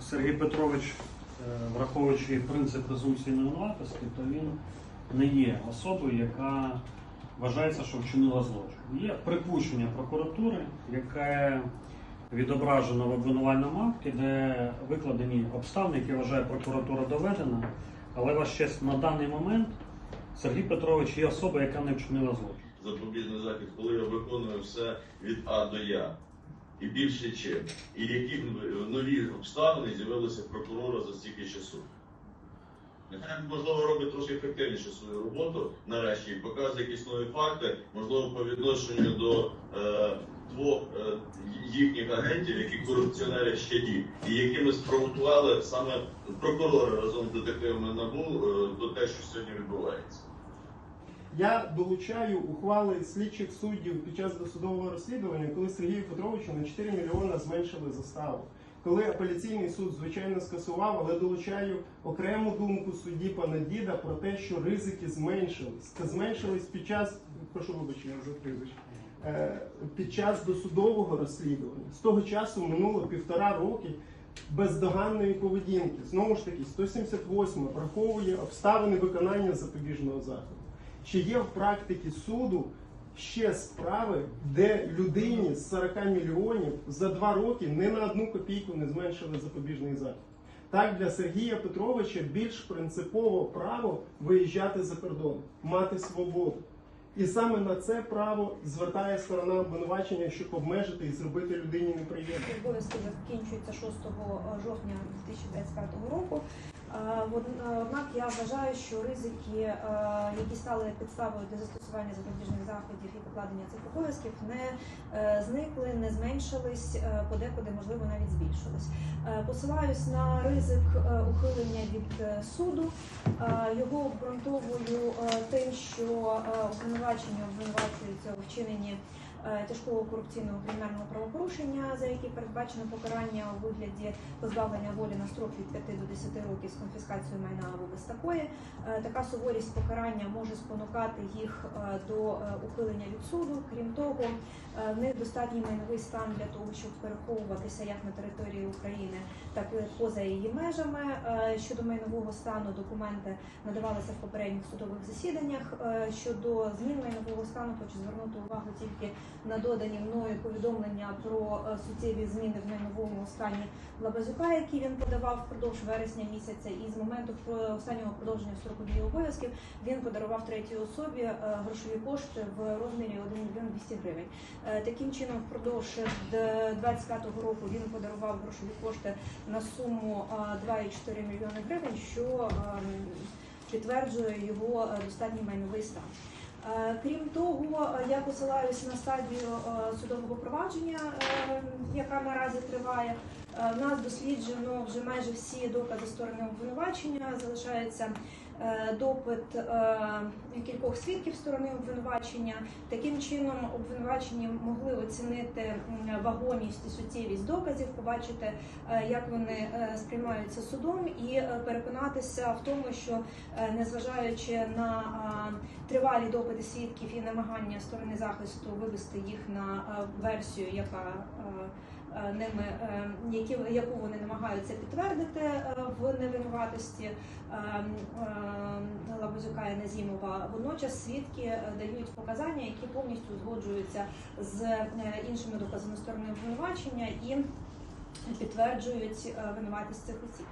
Сергій Петрович, е, враховуючи принцип презумпції невинуватості, то він не є особою, яка вважається, що вчинила злочин. Є припущення прокуратури, яке відображено в обвинувальному акті, де викладені обставини, які вважає прокуратура доведена. Але ваш честь на даний момент Сергій Петрович є особа, яка не вчинила злочин. запобіжний захід, коли я виконую все від А до Я. І більше чим. І які нові обставини з'явилися прокурора за стільки часу. Нехай, можливо, робить трошки ефективніше свою роботу нарешті і показує якісь нові факти, можливо, по відношенню до е, двох е, їхніх агентів, які корупціонери щаді, і якими спровокували саме прокурори разом з детективами НАБУ е, до те, що сьогодні відбувається. Я долучаю ухвали слідчих суддів під час досудового розслідування, коли Сергію Петровичу на 4 мільйони зменшили заставу. Коли апеляційний суд, звичайно, скасував, але долучаю окрему думку судді пана Діда про те, що ризики зменшились. Та зменшились під час, прошу вибачення за прізвище, е, під час досудового розслідування. З того часу минуло півтора роки бездоганної поведінки. Знову ж таки, 178 враховує обставини виконання запобіжного заходу. Чи є в практиці суду ще справи, де людині з 40 мільйонів за два роки не на одну копійку не зменшили запобіжний захід? Так, для Сергія Петровича більш принципово право виїжджати за кордон, мати свободу. І саме на це право звертає сторона обвинувачення, щоб обмежити і зробити людині неприємно. Обов'язки закінчуються 6 жовтня 2025 року. Е, е, Однак я вважаю, що ризики, е, які стали підставою для застосування запобіжних заходів і покладення цих обов'язків, не зникли, не зменшились, подекуди, можливо, навіть збільшились. Посилаюсь на ризик ухилення від суду. Його обґрунтовую тим, що обвинувачення обвинувачуються у вчиненні тяжкого корупційного кримінального правопорушення, за яке передбачено покарання у вигляді позбавлення волі на строк від 5 до 10 років з конфіскацією майна або без такої. Е, Така суворість покарання може спонукати їх е, до е, ухилення від суду. Крім того, е, в них достатній майновий стан для того, щоб переховуватися як на території України, так і поза її межами. Е, Щодо майнового стану документи надавалися в попередніх судових засіданнях. Е, Щодо змін майнового стану, хочу звернути увагу тільки на додані мною повідомлення про е, суттєві зміни в майновому стані Лабазюка, які він подавав впродовж вересня місяця, і з моменту останнього продовження строкові обов'язків він подарував третій особі е, грошові кошти в розмірі 1 мільйон 200 гривень. Е, Таким чином, впродовж 25-го року він подарував грошові кошти на суму е, 2,4 мільйони гривень, що ем, підтверджує його достатній майновий стан. Е, Крім того, я посилаюся на стадію е, судового провадження, е, яка наразі триває. У нас досліджено вже майже всі докази сторони обвинувачення. Залишається допит е, кількох свідків сторони обвинувачення. Таким чином, обвинувачені могли оцінити м, вагомість і суттєвість доказів, побачити, е, як вони е, сприймаються судом, і е, переконатися в тому, що е, незважаючи на тривалі допити свідків і намагання сторони захисту вивести їх на е, версію, яка е, е, ними е, які, яку вони намагаються підтвердити е, в невинуватості е, е, і Назімова. Водночас свідки е, дають показання, які повністю узгоджуються з е, іншими доказами сторони обвинувачення і підтверджують е, винуватість цих осіб.